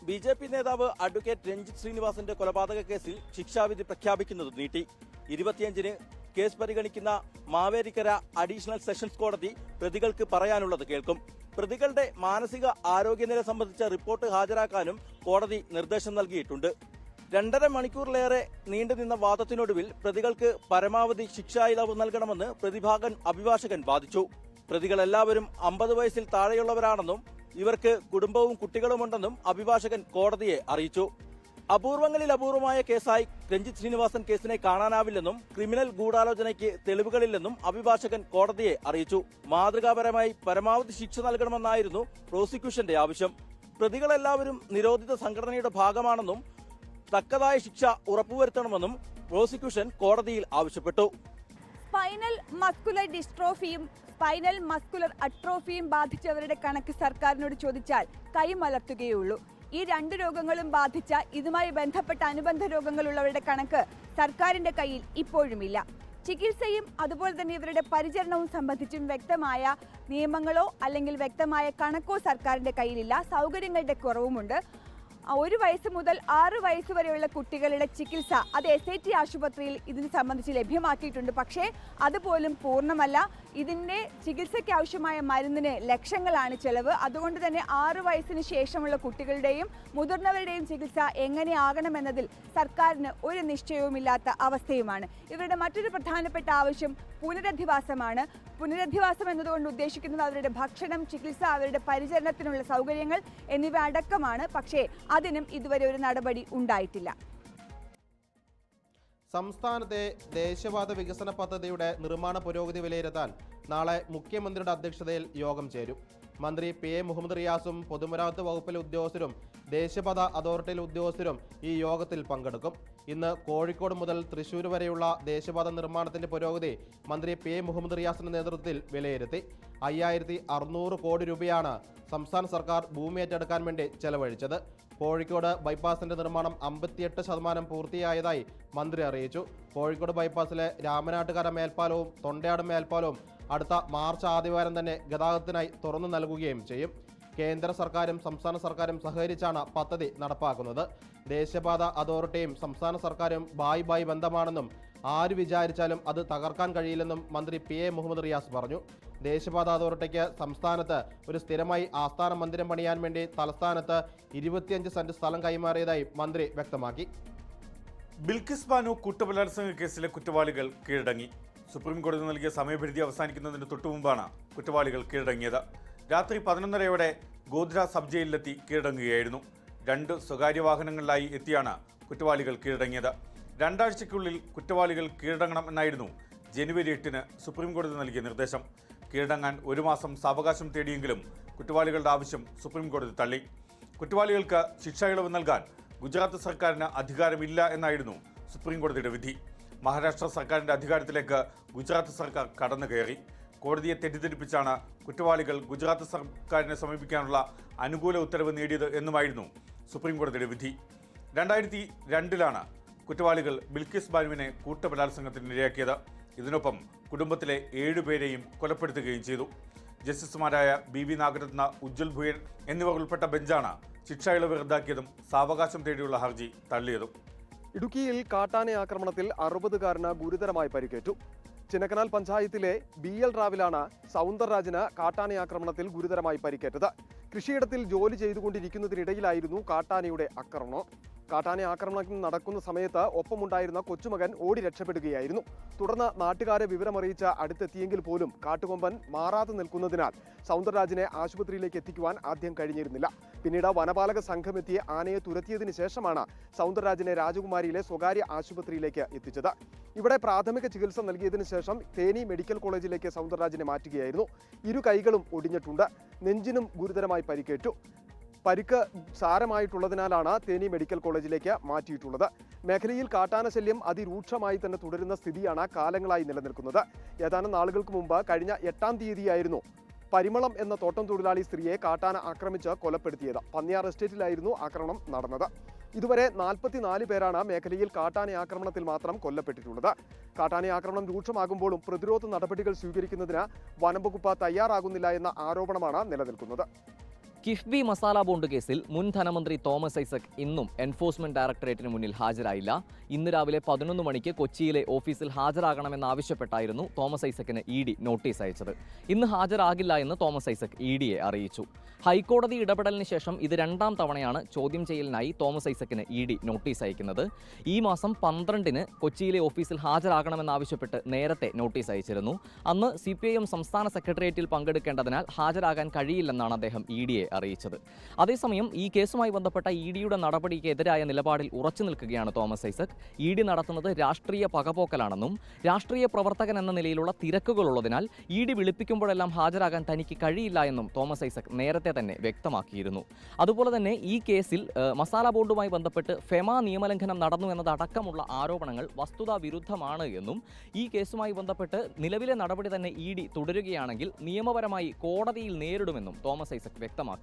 ബി ജെ പി നേതാവ് അഡ്വക്കേറ്റ് രഞ്ജിത് ശ്രീനിവാസന്റെ കൊലപാതക കേസിൽ ശിക്ഷാവിധി പ്രഖ്യാപിക്കുന്നത് നീട്ടി. ഇരുപത്തിയഞ്ചിന് കേസ് പരിഗണിക്കുന്ന മാവേരിക്കര അഡീഷണൽ സെഷൻസ് കോടതി പ്രതികൾക്ക് പറയാനുള്ളത് കേൾക്കും. പ്രതികളുടെ മാനസിക ആരോഗ്യനില സംബന്ധിച്ച റിപ്പോർട്ട് ഹാജരാക്കാനും കോടതി നിർദ്ദേശം നൽകിയിട്ടുണ്ട്. രണ്ടര മണിക്കൂറിലേറെ നീണ്ടുനിന്ന വാദത്തിനൊടുവിൽ പ്രതികൾക്ക് പരമാവധി ശിക്ഷാ ഇളവ് നൽകണമെന്ന് പ്രതിഭാഗൻ അഭിഭാഷകൻ വാദിച്ചു. പ്രതികളെല്ലാവരും അമ്പത് വയസ്സിൽ താഴെയുള്ളവരാണെന്നും ഇവർക്ക് കുടുംബവും കുട്ടികളുമുണ്ടെന്നും അഭിഭാഷകൻ കോടതിയെ അറിയിച്ചു. അപൂർവങ്ങളിൽ അപൂർവമായ കേസായി രഞ്ജിത്ത് ശ്രീനിവാസൻ കേസിനെ കാണാനാവില്ലെന്നും ക്രിമിനൽ ഗൂഢാലോചനയ്ക്ക് തെളിവുകളില്ലെന്നും അഭിഭാഷകൻ കോടതിയെ അറിയിച്ചു. മാതൃകാപരമായി പരമാവധി ശിക്ഷ നൽകണമെന്നായിരുന്നു പ്രോസിക്യൂഷന്റെ ആവശ്യം. പ്രതികളെല്ലാവരും നിരോധിത സംഘടനയുടെ ഭാഗമാണെന്നും തക്കതായ ശിക്ഷ ഉറപ്പുവരുത്തണമെന്നും പ്രോസിക്യൂഷൻ കോടതിയിൽ ആവശ്യപ്പെട്ടു. സ്പൈനൽ മസ്കുലർ ഡിസ്ട്രോഫിയും സ്പൈനൽ മസ്കുലർ അട്രോഫിയും ബാധിച്ചവരുടെ കണക്ക് സർക്കാരിനോട് ചോദിച്ചാൽ കൈമലർത്തുകയുള്ളൂ. ഈ രണ്ട് രോഗങ്ങളും ബാധിച്ച ഇതുമായി ബന്ധപ്പെട്ട അനുബന്ധ രോഗങ്ങളുള്ളവരുടെ കണക്ക് സർക്കാരിന്റെ കയ്യിൽ ഇപ്പോഴുമില്ല. ചികിത്സയും അതുപോലെ തന്നെ ഇവരുടെ പരിചരണവും സംബന്ധിച്ചും വ്യക്തമായ നിയമങ്ങളോ അല്ലെങ്കിൽ വ്യക്തമായ കണക്കോ സർക്കാരിന്റെ കയ്യിലില്ല. സൗകര്യങ്ങളുടെ കുറവുമുണ്ട്. ഒരു വയസ്സ് മുതൽ ആറ് വയസ്സ് വരെയുള്ള കുട്ടികളുടെ ചികിത്സ അത് എസ് ഐ ടി ആശുപത്രിയിൽ ഇതിനെ സംബന്ധിച്ച് ലഭ്യമാക്കിയിട്ടുണ്ട്. പക്ഷേ അതുപോലും പൂർണമല്ല. ഇതിന്റെ ചികിത്സയ്ക്ക് ആവശ്യമായ മരുന്നിന് ലക്ഷങ്ങളാണ് ചെലവ്. അതുകൊണ്ട് തന്നെ ആറ് വയസ്സിന് ശേഷമുള്ള കുട്ടികളുടെയും മുതിർന്നവരുടെയും ചികിത്സ എങ്ങനെയാകണമെന്നതിൽ സർക്കാരിന് ഒരു നിശ്ചയവുമില്ലാത്ത അവസ്ഥയുമാണ്. ഇവരുടെ മറ്റൊരു പ്രധാനപ്പെട്ട ആവശ്യം പുനരധിവാസമാണ്. പുനരധിവാസം എന്നതുകൊണ്ട് ഉദ്ദേശിക്കുന്നത് അവരുടെ ഭക്ഷണം ചികിത്സ അവരുടെ പരിചരണത്തിനുള്ള സൗകര്യങ്ങൾ എന്നിവ അടക്കമാണ്. പക്ഷേ അതിനും ഇതുവരെ ഒരു നടപടി ഉണ്ടായിട്ടില്ല. സംസ്ഥാനത്തെ ദേശീയവാദ വികസന പദ്ധതിയുടെ നിർമ്മാണ പുരോഗതി വിലയിരുത്താൻ നാളെ മുഖ്യമന്ത്രിയുടെ അധ്യക്ഷതയിൽ യോഗം ചേരും. മന്ത്രി പി എ മുഹമ്മദ് റിയാസും പൊതുമരാമത്ത് വകുപ്പിലെ ഉദ്യോഗസ്ഥരും ദേശീയപാത അതോറിറ്റിയിലെ ഉദ്യോഗസ്ഥരും ഈ യോഗത്തിൽ പങ്കെടുക്കും. ഇന്ന് കോഴിക്കോട് മുതൽ തൃശൂർ വരെയുള്ള ദേശീയപാത നിർമ്മാണത്തിന്റെ പുരോഗതി മന്ത്രി പി എ മുഹമ്മദ് റിയാസിന്റെ നേതൃത്വത്തിൽ വിലയിരുത്തി. അയ്യായിരത്തി അറുന്നൂറ് കോടി രൂപയാണ് സംസ്ഥാന സർക്കാർ ഭൂമി ഏറ്റെടുക്കാൻ വേണ്ടി ചെലവഴിച്ചത്. കോഴിക്കോട് ബൈപ്പാസിന്റെ നിർമ്മാണം അമ്പത്തിയെട്ട് ശതമാനം പൂർത്തിയായതായി മന്ത്രി അറിയിച്ചു. കോഴിക്കോട് ബൈപ്പാസിലെ രാമനാട്ടുകര മേൽപ്പാലവും തൊണ്ടയാട് മേൽപ്പാലവും അടുത്ത മാർച്ച് ആദ്യവാരം തന്നെ ഗതാഗതത്തിനായി തുറന്നു നൽകുകയും ചെയ്യും. കേന്ദ്ര സർക്കാരും സംസ്ഥാന സർക്കാരും സഹകരിച്ചാണ് പദ്ധതി നടപ്പാക്കുന്നത്. ദേശീയപാത അതോറിറ്റിയും സംസ്ഥാന സർക്കാരും ബായ് ബായ് ബന്ധമാണെന്നും ആര് വിചാരിച്ചാലും അത് തകർക്കാൻ കഴിയില്ലെന്നും മന്ത്രി പി എ മുഹമ്മദ് റിയാസ് പറഞ്ഞു. ദേശീയപാത അതോറിറ്റിക്ക് സംസ്ഥാനത്ത് ഒരു സ്ഥിരമായി ആസ്ഥാന മന്ദിരം പണിയാൻ വേണ്ടി തലസ്ഥാനത്ത് ഇരുപത്തിയഞ്ച് സെന്റ് സ്ഥലം കൈമാറിയതായി മന്ത്രി വ്യക്തമാക്കി. ബിൽക്കിസ് ബാനു കൂട്ടബലാത്സംഗ കേസിലെ കുറ്റവാളികൾ കീഴടങ്ങി. സുപ്രീം കോടതി നൽകിയ സമയപരിധി അവസാനിക്കുന്നതിന് തൊട്ടുമുമ്പാണ് കുറ്റവാളികൾ കീഴടങ്ങിയത്. രാത്രി പതിനൊന്നരയോടെ ഗോദ്ര സബ് ജയിലിലെത്തി കീഴടങ്ങുകയായിരുന്നു. രണ്ട് സ്വകാര്യ വാഹനങ്ങളിലായി എത്തിയാണ് കുറ്റവാളികൾ കീഴടങ്ങിയത്. രണ്ടാഴ്ചയ്ക്കുള്ളിൽ കുറ്റവാളികൾ കീഴടങ്ങണം എന്നായിരുന്നു ജനുവരി എട്ടിന് സുപ്രീം കോടതി നൽകിയ നിർദ്ദേശം. കീഴടങ്ങാൻ ഒരു മാസം സാവകാശം തേടിയെങ്കിലും കുറ്റവാളികളുടെ ആവശ്യം സുപ്രീം കോടതി തള്ളി. കുറ്റവാളികൾക്ക് ശിക്ഷ ഇളവ് നൽകാൻ ഗുജറാത്ത് സർക്കാരിന് അധികാരമില്ല എന്നായിരുന്നു സുപ്രീം കോടതിയുടെ വിധി. മഹാരാഷ്ട്ര സർക്കാരിന്റെ അധികാരത്തിലേക്ക് ഗുജറാത്ത് സർക്കാർ കടന്നു കയറി കോടതിയെ തെറ്റിദ്ധരിപ്പിച്ചാണ് കുറ്റവാളികൾ ഗുജറാത്ത് സർക്കാരിനെ സമീപിക്കാനുള്ള അനുകൂല ഉത്തരവ് നേടിയത് എന്നുമായിരുന്നു സുപ്രീം കോടതിയുടെ വിധി. രണ്ടായിരത്തി രണ്ടിലാണ് കുറ്റവാളികൾ ബിൽക്കിസ് ബാനുവിനെ കൂട്ടബലാത്സംഗത്തിന് ഇരയാക്കിയത്. ഇതിനൊപ്പം കുടുംബത്തിലെ ഏഴുപേരെയും കൊലപ്പെടുത്തുകയും ചെയ്തു. ജസ്റ്റിസുമാരായ ബി വി നാഗരത്ന ഉജ്ജൽ ഭുയൻ എന്നിവർ ഉൾപ്പെട്ട ബെഞ്ചാണ് ശിക്ഷ ഇളവ് റദ്ദാക്കിയതും സാവകാശം തേടിയുള്ള ഹർജി തള്ളിയതും. ഇടുക്കിയിൽ കാട്ടാന ആക്രമണത്തിൽ അറുപതുകാരന് ഗുരുതരമായി പരിക്കേറ്റു. ചിന്നക്കനാൽ പഞ്ചായത്തിലെ ബി എൽ റാവിലാണ് സൗന്ദർരാജിന് കാട്ടാന ആക്രമണത്തിൽ ഗുരുതരമായി പരിക്കേറ്റത്. കൃഷിയിടത്തിൽ ജോലി ചെയ്തുകൊണ്ടിരിക്കുന്നതിനിടയിലായിരുന്നു കാട്ടാനയുടെ ആക്രമണം. കാട്ടാന ആക്രമണം നടക്കുന്ന സമയത്ത് ഒപ്പമുണ്ടായിരുന്ന കൊച്ചുമകൻ ഓടി രക്ഷപ്പെടുകയായിരുന്നു. തുടർന്ന് നാട്ടുകാരെ വിവരമറിയിച്ച അടുത്തെത്തിയെങ്കിൽ പോലും കാട്ടുകൊമ്പൻ മാറാതെ നിൽക്കുന്നതിനാൽ സൗന്ദർരാജിനെ ആശുപത്രിയിലേക്ക് എത്തിക്കുവാൻ ആദ്യം കഴിഞ്ഞിരുന്നില്ല. പിന്നീട് വനപാലക സംഘം എത്തി ആനയെ തുരത്തിയതിനു ശേഷമാണ് സൗന്ദർരാജിനെ രാജകുമാരിയിലെ സ്വകാര്യ ആശുപത്രിയിലേക്ക് എത്തിച്ചത്. ഇവിടെ പ്രാഥമിക ചികിത്സ നൽകിയതിനു ശേഷം തേനി മെഡിക്കൽ കോളേജിലേക്ക് സൗന്ദർരാജിനെ മാറ്റുകയായിരുന്നു. ഇരു കൈകളും ഒടിഞ്ഞിട്ടുണ്ട്. നെഞ്ചിനും ഗുരുതരമായി പരിക്കേറ്റു. പരിക്ക് സാരമായിട്ടുള്ളതിനാലാണ് തേനി മെഡിക്കൽ കോളേജിലേക്ക് മാറ്റിയിട്ടുള്ളത്. മേഖലയിൽ കാട്ടാന ശല്യം അതിരൂക്ഷമായി തന്നെ തുടരുന്ന സ്ഥിതിയാണ് കാലങ്ങളായി നിലനിൽക്കുന്നത്. ഏതാനും നാളുകൾക്ക് മുമ്പ് കഴിഞ്ഞ എട്ടാം തീയതിയായിരുന്നു പരിമളം എന്ന തോട്ടം തൊഴിലാളി സ്ത്രീയെ കാട്ടാന ആക്രമിച്ച് കൊലപ്പെടുത്തിയത്. പന്നിയാർ എസ്റ്റേറ്റിലായിരുന്നു ആക്രമണം നടന്നത്. ഇതുവരെ നാൽപ്പത്തിനാല് പേരാണ് മേഖലയിൽ കാട്ടാന ആക്രമണത്തിൽ മാത്രം കൊല്ലപ്പെട്ടിട്ടുള്ളത്. കാട്ടാന ആക്രമണം രൂക്ഷമാകുമ്പോഴും പ്രതിരോധ നടപടികൾ സ്വീകരിക്കുന്നതിന് വനംവകുപ്പ് തയ്യാറാകുന്നില്ല എന്ന ആരോപണമാണ് നിലനിൽക്കുന്നത്. കിഫ്ബി മസാല ബോണ്ട് കേസിൽ മുൻ ധനമന്ത്രി തോമസ് ഐസക് ഇന്നും എൻഫോഴ്സ്മെന്റ് ഡയറക്ടറേറ്റിന് മുന്നിൽ ഹാജരായില്ല. ഇന്ന് രാവിലെ പതിനൊന്ന് മണിക്ക് കൊച്ചിയിലെ ഓഫീസിൽ ഹാജരാകണമെന്നാവശ്യപ്പെട്ടായിരുന്നു തോമസ് ഐസക്കിന് ഇ ഡി നോട്ടീസ് അയച്ചത്. ഇന്ന് ഹാജരാകില്ല എന്ന് തോമസ് ഐസക് ഇ ഡിയെ അറിയിച്ചു. ഹൈക്കോടതി ഇടപെടലിന് ശേഷം ഇത് രണ്ടാം തവണയാണ് ചോദ്യം ചെയ്യലിനായി തോമസ് ഐസക്കിന് ഇ ഡി നോട്ടീസ് അയക്കുന്നത്. ഈ മാസം പന്ത്രണ്ടിന് കൊച്ചിയിലെ ഓഫീസിൽ ഹാജരാകണമെന്നാവശ്യപ്പെട്ട് നേരത്തെ നോട്ടീസ് അയച്ചിരുന്നു. അന്ന് സി സംസ്ഥാന സെക്രട്ടേറിയറ്റിൽ പങ്കെടുക്കേണ്ടതിനാൽ ഹാജരാകാൻ കഴിയില്ലെന്നാണ് അദ്ദേഹം ഇ ഡിയെ അറിയിച്ചത്. അതേസമയം ഈ കേസുമായി ബന്ധപ്പെട്ട ഇ ഡിയുടെ നടപടിക്കെതിരായ നിലപാടിൽ ഉറച്ചു നിൽക്കുകയാണ് തോമസ് ഐസക്. ഇ ഡി നടത്തുന്നത് രാഷ്ട്രീയ പകപോക്കലാണെന്നും രാഷ്ട്രീയ പ്രവർത്തകൻ എന്ന നിലയിലുള്ള തിരക്കുകളുള്ളതിനാൽ ഇ ഡി വിളിപ്പിക്കുമ്പോഴെല്ലാം ഹാജരാകാൻ തനിക്ക് കഴിയില്ല എന്നും തോമസ് ഐസക് നേരത്തെ തന്നെ വ്യക്തമാക്കിയിരുന്നു. അതുപോലെ തന്നെ ഈ കേസിൽ മസാല ബോണ്ടുമായി ബന്ധപ്പെട്ട് ഫെമ നിയമലംഘനം നടന്നു എന്നതടക്കമുള്ള ആരോപണങ്ങൾ വസ്തുതാ വിരുദ്ധമാണ് എന്നും ഈ കേസുമായി ബന്ധപ്പെട്ട് നിലവിലെ നടപടി തന്നെ ഇ ഡി തുടരുകയാണെങ്കിൽ നിയമപരമായി കോടതിയിൽ നേരിടുമെന്നും തോമസ് ഐസക് വ്യക്തമാക്കി.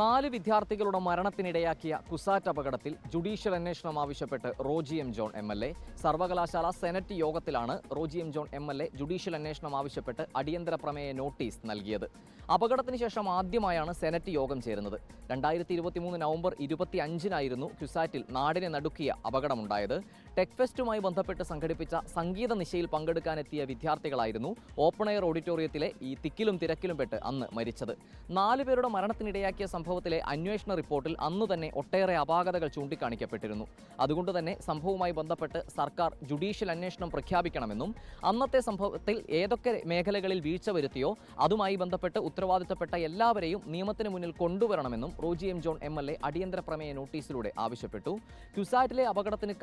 നാല് വിദ്യാർത്ഥികളുടെ മരണത്തിനിടയാക്കിയ കുസാറ്റ് അപകടത്തിൽ ജുഡീഷ്യൽ അന്വേഷണം ആവശ്യപ്പെട്ട് Roji M John M L A സർവകലാശാല സെനറ്റ് യോഗത്തിലാണ് Roji M John M L A judicial അന്വേഷണം ആവശ്യപ്പെട്ട് അടിയന്തര പ്രമേയ നോട്ടീസ് നൽകിയത്. അപകടത്തിന് ശേഷം ആദ്യമായാണ് സെനറ്റ് യോഗം ചേരുന്നത്. രണ്ടായിരത്തി ഇരുപത്തിമൂന്ന് നവംബർ ഇരുപത്തി അഞ്ചിനായിരുന്നു ക്യുസാറ്റിൽ നാടിനെ നടുക്കിയ അപകടമുണ്ടായത്. ടെക് ഫെസ്റ്റുമായി ബന്ധപ്പെട്ട് സംഘടിപ്പിച്ച സംഗീത നിശയിൽ പങ്കെടുക്കാനെത്തിയ വിദ്യാർത്ഥികളായിരുന്നു ഓപ്പൺ എയർ ഓഡിറ്റോറിയത്തിലെ ഈ തിക്കിലും തിരക്കിലും പെട്ട് അന്ന് മരിച്ചത്. നാല് പേരുടെ മരണത്തിനിടയാക്കിയ സംഭവത്തിലെ അന്വേഷണ റിപ്പോർട്ടിൽ അന്ന് തന്നെ ഒട്ടേറെ അപാകതകൾ ചൂണ്ടിക്കാണിക്കപ്പെട്ടിരുന്നു. അതുകൊണ്ട് തന്നെ സംഭവവുമായി ബന്ധപ്പെട്ട് സർക്കാർ ജുഡീഷ്യൽ അന്വേഷണം പ്രഖ്യാപിക്കണമെന്നും അന്നത്തെ സംഭവത്തിൽ ഏതൊക്കെ മേഖലകളിൽ വീഴ്ച വരുത്തിയോ അതുമായി ബന്ധപ്പെട്ട് ഉത്തരവാദിത്തപ്പെട്ട എല്ലാവരെയും നിയമത്തിന് മുന്നിൽ കൊണ്ടുവരണമെന്നും Roji M John M L A അടിയന്തര പ്രമേയ നോട്ടീസിലൂടെ ആവശ്യപ്പെട്ടു. ക്യുസാറ്റിലെ അപകടത്തിന്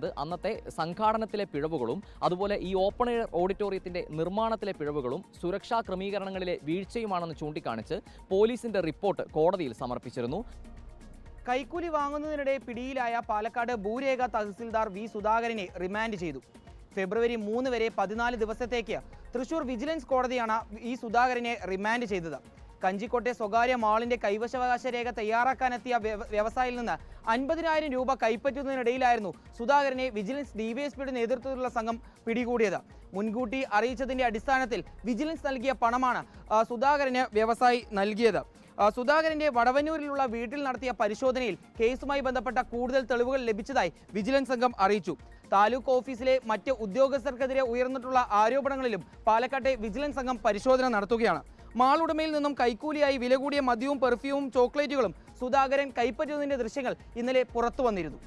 കാരണമായത് അന്നത്തെ സംഘാടനത്തിലെ പിഴവുകളും അതുപോലെ ഈ ഓപ്പൺ എയർ ഓഡിറ്റോറിയത്തിന്റെ നിർമ്മാണത്തിലെ പിഴവുകളും സുരക്ഷാ ക്രമീകരണങ്ങളിലെ വീഴ്ചയുമാണെന്ന് ചൂണ്ടിക്കാണിച്ച് പോലീസിന്റെ റിപ്പോർട്ട് കോടതിയിൽ സമർപ്പിച്ചിരുന്നു. കൈക്കൂലി വാങ്ങുന്നതിനിടെ പിടിയിലായ പാലക്കാട് ഭൂരേഖ തഹസിൽദാർ വി സുധാകരനെ റിമാൻഡ് ചെയ്തു. ഫെബ്രുവരി മൂന്ന് വരെ പതിനാല് ദിവസത്തേക്ക് തൃശൂർ വിജിലൻസ് കോടതിയാണ് ഈ സുധാകരനെ റിമാൻഡ് ചെയ്തത്. കഞ്ചിക്കോട്ടെ സ്വകാര്യ മാളിന്റെ കൈവശാവകാശ രേഖ തയ്യാറാക്കാനെത്തിയ വ്യവ- വ്യവസായിയിൽ നിന്ന് അൻപതിനായിരം രൂപ കൈപ്പറ്റുന്നതിനിടയിലായിരുന്നു സുധാകരനെ വിജിലൻസ് ഡിവൈഎസ്പിയുടെ നേതൃത്വത്തിലുള്ള സംഘം പിടികൂടിയത്. മുൻകൂട്ടി അറിയിച്ചതിന്റെ അടിസ്ഥാനത്തിൽ വിജിലൻസ് നൽകിയ പണമാണ് സുധാകരന് വ്യവസായി നൽകിയത്. സുധാകരന്റെ വടവന്നൂരിലുള്ള വീട്ടിൽ നടത്തിയ പരിശോധനയിൽ കേസുമായി ബന്ധപ്പെട്ട കൂടുതൽ തെളിവുകൾ ലഭിച്ചതായി വിജിലൻസ് സംഘം അറിയിച്ചു. താലൂക്ക് ഓഫീസിലെ മറ്റ് ഉദ്യോഗസ്ഥർക്കെതിരെ ഉയർന്നിട്ടുള്ള ആരോപണങ്ങളിലും പാലക്കാട്ടെ വിജിലൻസ് സംഘം പരിശോധന നടത്തുകയാണ്. മാൾ ഉടമയിൽ നിന്നും കൈക്കൂലിയായി വില കൂടിയ മദ്യവും പെർഫ്യൂമും ചോക്ലേറ്റുകളും സുധാകരൻ കൈപ്പറ്റുന്നതിന്റെ ദൃശ്യങ്ങൾ ഇന്നലെ പുറത്തു വന്നിരുന്നു.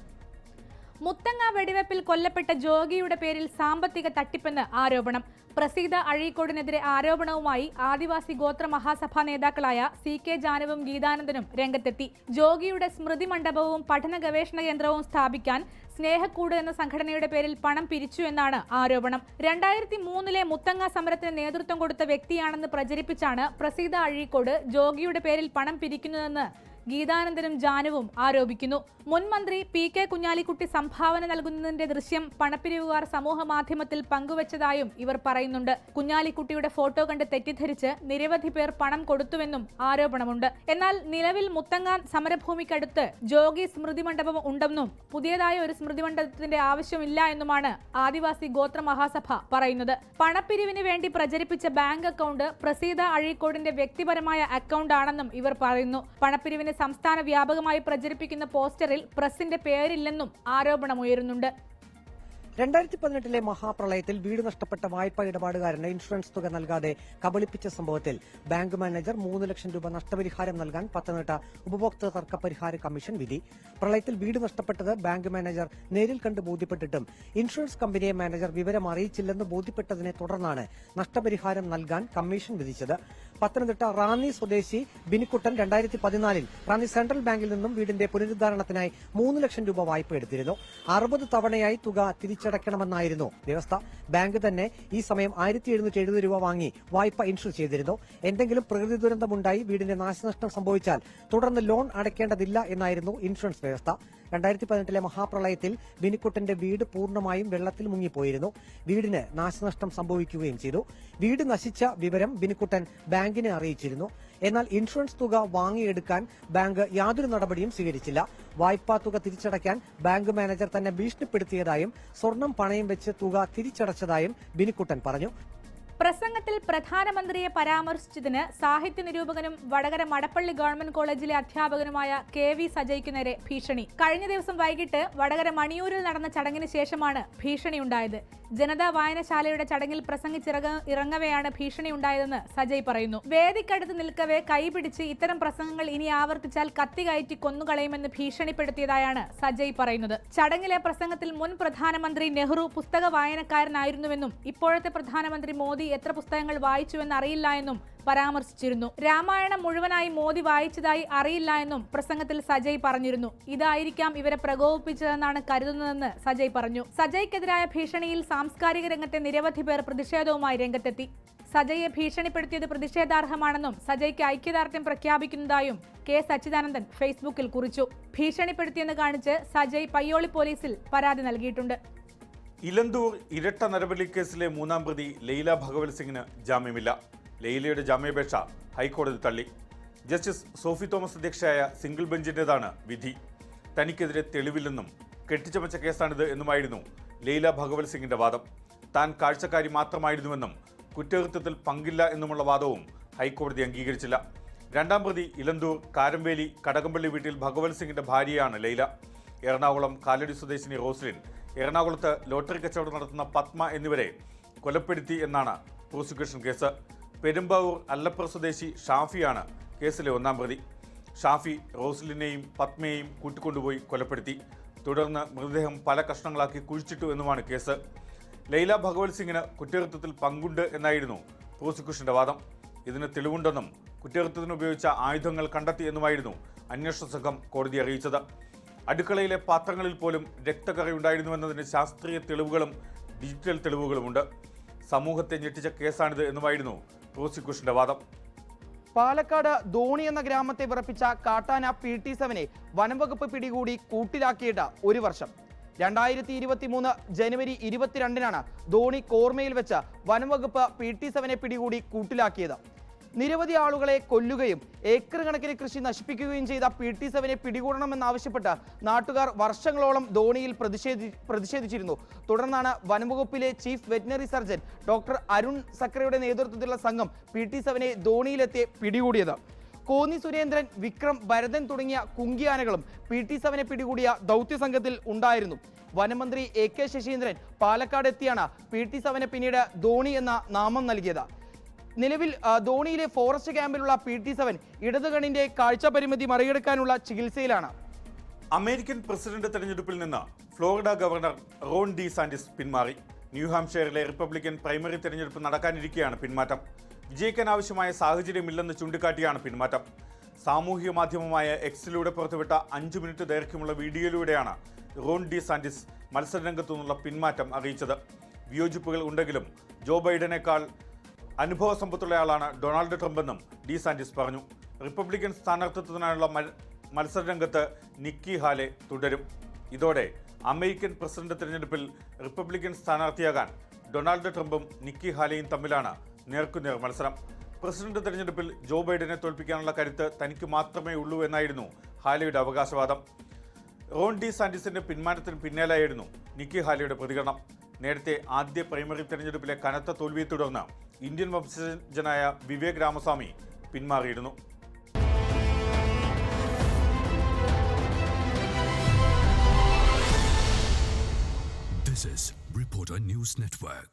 മുത്തങ്ങ വെടിവെപ്പിൽ കൊല്ലപ്പെട്ട ജോഗിയുടെ പേരിൽ സാമ്പത്തിക തട്ടിപ്പെന്ന് ആരോപണം. പ്രസീത അഴീക്കോടിനെതിരെ ആരോപണവുമായി ആദിവാസി ഗോത്ര മഹാസഭാ നേതാക്കളായ സി കെ ജാനുവും ഗീതാനന്ദനും രംഗത്തെത്തി. ജോഗിയുടെ സ്മൃതി മണ്ഡപവും പഠന ഗവേഷണ കേന്ദ്രവും സ്ഥാപിക്കാൻ സ്നേഹക്കൂട് എന്ന സംഘടനയുടെ പേരിൽ പണം പിരിച്ചു എന്നാണ് ആരോപണം. രണ്ടായിരത്തി മൂന്നിലെ മുത്തങ്ങ സമരത്തിന് നേതൃത്വം കൊടുത്ത വ്യക്തിയാണെന്ന് പ്രചരിപ്പിച്ചാണ് പ്രസീത അഴീക്കോട് ജോഗിയുടെ പേരിൽ പണം പിരിക്കുന്നതെന്ന് ഗീതാനന്ദനും ജാനുവും ആരോപിക്കുന്നു. മുൻമന്ത്രി പി കെ കുഞ്ഞാലിക്കുട്ടി സംഭാവന നൽകുന്നതിന്റെ ദൃശ്യം പണപ്പിരിവുകാർ സമൂഹ മാധ്യമത്തിൽ പങ്കുവച്ചതായും ഇവർ പറയുന്നുണ്ട്. കുഞ്ഞാലിക്കുട്ടിയുടെ ഫോട്ടോ കണ്ട് തെറ്റിദ്ധരിച്ച് നിരവധി പേർ പണം കൊടുത്തുവെന്നും ആരോപണമുണ്ട്. എന്നാൽ നിലവിൽ മുത്തങ്ങാൻ സമരഭൂമിക്കടുത്ത് ജോഗി സ്മൃതി മണ്ഡപം ഉണ്ടെന്നും പുതിയതായ ഒരു സ്മൃതി മണ്ഡപത്തിന്റെ ആവശ്യമില്ല എന്നുമാണ് ആദിവാസി ഗോത്ര മഹാസഭ പറയുന്നത്. പണപ്പിരിവിന് വേണ്ടി പ്രചരിപ്പിച്ച ബാങ്ക് അക്കൗണ്ട് പ്രസീത അഴീക്കോടിന്റെ വ്യക്തിപരമായ അക്കൗണ്ട് ആണെന്നും ഇവർ പറയുന്നു. പണപ്പിരിവിന് സംസ്ഥാന വ്യാപകമായി പ്രചരിപ്പിക്കുന്ന പോസ്റ്ററിൽ പ്രസിന്റെ പേരില്ലെന്നും ആരോപണമുയരുന്നുണ്ട്. രണ്ടായിരത്തി പതിനെട്ടിലെ മഹാപ്രളയത്തിൽ വീട് നഷ്ടപ്പെട്ട വായ്പാ ഇടപാടുകാരന് ഇൻഷുറൻസ് തുക നൽകാതെ കബളിപ്പിച്ച സംഭവത്തിൽ ബാങ്ക് മാനേജർ മൂന്ന് ലക്ഷം രൂപ നഷ്ടപരിഹാരം നൽകാൻ പത്തനംതിട്ട ഉപഭോക്തൃ തർക്ക പരിഹാര കമ്മീഷൻ വിധി. പ്രളയത്തിൽ വീട് നഷ്ടപ്പെട്ടത് ബാങ്ക് മാനേജർ നേരിൽ കണ്ട് ബോധ്യപ്പെട്ടിട്ടും ഇൻഷുറൻസ് കമ്പനിയെ മാനേജർ വിവരം അറിയിച്ചില്ലെന്ന് ബോധ്യപ്പെട്ടതിനെ തുടർന്നാണ് നഷ്ടപരിഹാരം നൽകാൻ കമ്മീഷൻ വിധിച്ചത്. പത്തനംതിട്ട റാന്നി സ്വദേശി ബിനിക്കുട്ടൻ രണ്ടായിരത്തി പതിനാലിൽ റാന്നി സെൻട്രൽ ബാങ്കിൽ നിന്നും വീടിന്റെ പുനരുദ്ധാരണത്തിനായി മൂന്ന് ലക്ഷം രൂപ വായ്പ എടുത്തിരുന്നു. അറുപത് തവണയായി തുക തിരിച്ചടയ്ക്കണമെന്നായിരുന്നു വ്യവസ്ഥ. ബാങ്ക് തന്നെ ഈ സമയം ആയിരത്തി എഴുന്നൂറ്റി എഴുപത് രൂപ വാങ്ങി വായ്പ ഇൻഷുർ ചെയ്തിരുന്നു. എന്തെങ്കിലും പ്രകൃതി ദുരന്തമുണ്ടായി വീടിന്റെ നാശനഷ്ടം സംഭവിച്ചാൽ തുടർന്ന് ലോൺ അടയ്ക്കേണ്ടതില്ല എന്നായിരുന്നു ഇൻഷുറൻസ് വ്യവസ്ഥ. രണ്ടായിരത്തി പതിനെട്ടിലെ മഹാപ്രളയത്തിൽ ബിനിക്കുട്ടന്റെ വീട് പൂർണമായും വെള്ളത്തിൽ മുങ്ങിപ്പോയിരുന്നു. വീടിന് നാശനഷ്ടം സംഭവിക്കുകയും ചെയ്തു. വീട് നശിച്ച വിവരം ബിനിക്കുട്ടൻ ബാങ്കിനെ അറിയിച്ചിരുന്നു. എന്നാൽ ഇൻഷുറൻസ് തുക വാങ്ങിയെടുക്കാൻ ബാങ്ക് യാതൊരു നടപടിയും സ്വീകരിച്ചില്ല. വായ്പാ തുക തിരിച്ചടയ്ക്കാൻ ബാങ്ക് മാനേജർ തന്നെ ഭീഷണിപ്പെടുത്തിയതായും സ്വർണം പണയം വെച്ച് തുക തിരിച്ചടച്ചതായും ബിനിക്കുട്ടൻ പറഞ്ഞു. പ്രസംഗത്തിൽ പ്രധാനമന്ത്രിയെ പരാമർശിച്ചതിന് സാഹിത്യ നിരൂപകനും വടകര മടപ്പള്ളി ഗവൺമെന്റ് കോളേജിലെ അധ്യാപകനുമായ കെ വി സജയ്ക്ക് നേരെ ഭീഷണി. കഴിഞ്ഞ ദിവസം വൈകിട്ട് വടകര മണിയൂരിൽ നടന്ന ചടങ്ങിന് ശേഷമാണ് ഭീഷണിയുണ്ടായത് ജനതാ വായനശാലയുടെ ചടങ്ങിൽ പ്രസംഗിച്ചിറങ്ങ ഇറങ്ങവെയാണ് ഭീഷണി ഉണ്ടായതെന്ന് സജയ് പറയുന്നു. വേദിക്കടുത്ത് നിൽക്കവേ കൈപിടിച്ച് ഇത്തരം പ്രസംഗങ്ങൾ ഇനി ആവർത്തിച്ചാൽ കത്തി കയറ്റി കൊന്നുകളയുമെന്ന് ഭീഷണിപ്പെടുത്തിയതായാണ് സജയ് പറയുന്നത്. ചടങ്ങിലെ പ്രസംഗത്തിൽ മുൻ പ്രധാനമന്ത്രി നെഹ്റു പുസ്തക വായനക്കാരനായിരുന്നുവെന്നും ഇപ്പോഴത്തെ പ്രധാനമന്ത്രി മോദി എത്ര പുസ്തകങ്ങൾ വായിച്ചുവെന്ന് അറിയില്ല എന്നും പരാമർശിച്ചിരുന്നു. രാമായണം മുഴുവനായി മോദി വായിച്ചതായി അറിയില്ല എന്നും പ്രസംഗത്തിൽ സജയ് പറഞ്ഞിരുന്നു. ഇതായിരിക്കാം ഇവരെ പ്രകോപിപ്പിച്ചതെന്നാണ് കരുതുന്നതെന്ന് സജയ് പറഞ്ഞു. സജയ്ക്കെതിരായ ഭീഷണിയിൽ സാംസ്കാരിക രംഗത്തെ നിരവധി പേർ പ്രതിഷേധവുമായി രംഗത്തെത്തി. സജയെ ഭീഷണിപ്പെടുത്തിയത് പ്രതിഷേധാർഹമാണെന്നും സജയ്ക്ക് ഐക്യദാർഢ്യം പ്രഖ്യാപിക്കുന്നതായും കെ സച്ചിദാനന്ദൻ ഫേസ്ബുക്കിൽ കുറിച്ചു. ഭീഷണിപ്പെടുത്തിയെന്ന് കാണിച്ച് സജയ് പയ്യോളി പോലീസിൽ പരാതി നൽകിയിട്ടുണ്ട്. ഇലന്തൂർ ഇരട്ട നരബലി കേസിലെ മൂന്നാം പ്രതി ലൈല ഭഗവത് സിംഗിന് ജാമ്യമില്ല. ലൈലയുടെ ജാമ്യാപേക്ഷ ഹൈക്കോടതി തള്ളി. ജസ്റ്റിസ് സോഫി തോമസ് അധ്യക്ഷയായ സിംഗിൾ ബെഞ്ചിന്റെതാണ് വിധി. തനിക്കെതിരെ തെളിവില്ലെന്നും കെട്ടിച്ചമച്ച കേസാണിത് എന്നുമായിരുന്നു ലൈല ഭഗവത് സിംഗിന്റെ വാദം. താൻ കാഴ്ചക്കാരി മാത്രമായിരുന്നുവെന്നും കുറ്റകൃത്യത്തിൽ പങ്കില്ല എന്നുമുള്ള വാദവും ഹൈക്കോടതി അംഗീകരിച്ചില്ല. രണ്ടാം പ്രതി ഇലന്തൂർ കാരംവേലി കടകംപള്ളി വീട്ടിൽ ഭഗവത് സിംഗിന്റെ ഭാര്യയാണ് ലൈല. എറണാകുളം കാലടി സ്വദേശിനി റോസ്ലിൻ എറണാകുളത്ത് ലോട്ടറി കച്ചവടം നടത്തുന്ന പത്മ എന്നിവരെ കൊലപ്പെടുത്തി എന്നാണ് പ്രോസിക്യൂഷൻ കേസ്. പെരുമ്പാവൂർ അല്ലപ്പുറ സ്വദേശി ഷാഫിയാണ് കേസിലെ ഒന്നാം പ്രതി. ഷാഫി റോസ്ലിനെയും പത്മയെയും കൂട്ടിക്കൊണ്ടുപോയി കൊലപ്പെടുത്തി. തുടർന്ന് മൃതദേഹം പല കഷ്ണങ്ങളാക്കി കുഴിച്ചിട്ടു എന്നുമാണ് കേസ്. ലൈല ഭഗവത് സിംഗിന് കുറ്റകൃത്യത്തിൽ പങ്കുണ്ട് എന്നായിരുന്നു പ്രോസിക്യൂഷന്റെ വാദം. ഇതിന് തെളിവുണ്ടെന്നും കുറ്റകൃത്യത്തിന് ഉപയോഗിച്ച ആയുധങ്ങൾ കണ്ടെത്തി എന്നുമായിരുന്നു അന്വേഷണ സംഘം കോടതി അറിയിച്ചത്. അടുക്കളയിലെ പാത്രങ്ങളിൽ പോലും രക്തക്കറയുണ്ടായിരുന്നുവെന്നതിന് ശാസ്ത്രീയ തെളിവുകളും ഡിജിറ്റൽ തെളിവുകളുമുണ്ട്. സമൂഹത്തെ ഞെട്ടിച്ച കേസാണിത് എന്നുമായിരുന്നു പ്രോസിക്യൂഷന്റെ വാദം. പാലക്കാട് ധോണി എന്ന ഗ്രാമത്തെ വിറപ്പിച്ച കാട്ടാന പി ടി സെവനെ വനംവകുപ്പ് പിടികൂടി കൂട്ടിലാക്കിയിട്ട് ഒരു വർഷം. രണ്ടായിരത്തി ഇരുപത്തി മൂന്ന് ജനുവരി ഇരുപത്തിരണ്ടിനാണ് ധോണി കോർമയിൽ വെച്ച് വനംവകുപ്പ് പി ടി സെവനെ പിടികൂടി കൂട്ടിലാക്കിയത്. നിരവധി ആളുകളെ കൊല്ലുകയും ഏക്കർ കണക്കിന് കൃഷി നശിപ്പിക്കുകയും ചെയ്ത പി ടി സെവനെ പിടികൂടണമെന്നാവശ്യപ്പെട്ട് നാട്ടുകാർ വർഷങ്ങളോളം ധോണിയിൽ പ്രതിഷേധി പ്രതിഷേധിച്ചിരുന്നു. തുടർന്നാണ് വനംവകുപ്പിലെ chief veterinary surgeon doctor Arun സക്രയുടെ നേതൃത്വത്തിലുള്ള സംഘം പി ടി സെവനെ ധോണിയിലെത്തി പിടികൂടിയത്. കോന്നി സുരേന്ദ്രൻ വിക്രം ഭരതൻ തുടങ്ങിയ കുങ്കിയാനകളും പി ടി സെവനെ പിടികൂടിയ ദൗത്യ സംഘത്തിൽ ഉണ്ടായിരുന്നു. വനമന്ത്രി എ കെ ശശീന്ദ്രൻ പാലക്കാട് എത്തിയാണ് പി ടി സെവനെ പിന്നീട് ധോണി എന്ന നാമം നൽകിയത്. നിലവിൽ ധോണിയിലെ ഫോറസ്റ്റ് ക്യാമ്പിലുള്ള പി ടി സെവൻ ഇടതുകണിന്റെ കാഴ്ച പരിമിതി മറികടക്കാനുള്ള ചികിത്സയിലാണ്. അമേരിക്കൻ പ്രസിഡന്റ് തെരഞ്ഞെടുപ്പിൽ നിന്ന് Florida governor Ron DeSantis പിന്മാറി. ന്യൂഹാംഷെയറിലെ റിപ്പബ്ലിക്കൻ പ്രൈമറി തെരഞ്ഞെടുപ്പ് നടക്കാനിരിക്കെയാണ് പിന്മാറ്റം. വിജയിക്കാൻ ആവശ്യമായ സാഹചര്യമില്ലെന്ന് ചൂണ്ടിക്കാട്ടിയാണ് പിന്മാറ്റം. സാമൂഹിക മാധ്യമമായ എക്സിലൂടെ പുറത്തുവിട്ട അഞ്ച് മിനിറ്റ് ദൈർഘ്യമുള്ള വീഡിയോയിലൂടെയാണ് റോൺ ഡി സാന്റിസ് മത്സരരംഗത്തു നിന്നുള്ള പിന്മാറ്റം അറിയിച്ചത്. വിയോജിപ്പുകൾ ഉണ്ടെങ്കിലും ജോ ബൈഡനേക്കാൾ അനുഭവ സമ്പത്തുള്ളയാളാണ് ഡൊണാൾഡ് ട്രംപെന്നും ഡി സാന്റിസ് പറഞ്ഞു. റിപ്പബ്ലിക്കൻ സ്ഥാനാർത്ഥിത്വത്തിനായുള്ള മത്സരരംഗത്ത് നിക്കി ഹാലെ തുടരും. ഇതോടെ അമേരിക്കൻ പ്രസിഡന്റ് തിരഞ്ഞെടുപ്പിൽ റിപ്പബ്ലിക്കൻ സ്ഥാനാർത്ഥിയാകാൻ ഡൊണാൾഡ് ട്രംപും നിക്കി ഹാലെയും തമ്മിലാണ് നേർക്കുനേർ മത്സരം. പ്രസിഡന്റ് തിരഞ്ഞെടുപ്പിൽ ജോ ബൈഡനെ തോൽപ്പിക്കാനുള്ള കരുത്ത് തനിക്ക് മാത്രമേ ഉള്ളൂ എന്നായിരുന്നു ഹാലെയുടെ അവകാശവാദം. റോൺ ഡി സാന്റിസിന്റെ പിന്മാറ്റത്തിന് പിന്നാലെയായിരുന്നു നിക്കി ഹാലെയുടെ പ്രതികരണം. നേരത്തെ ആദ്യ പ്രൈമറി തെരഞ്ഞെടുപ്പിലെ കനത്ത തോൽവിയെ തുടർന്ന് ഇന്ത്യൻ വംശജനായ Vivek Ramaswamy പിന്മാറിയിരുന്നു This is Reporter News Network.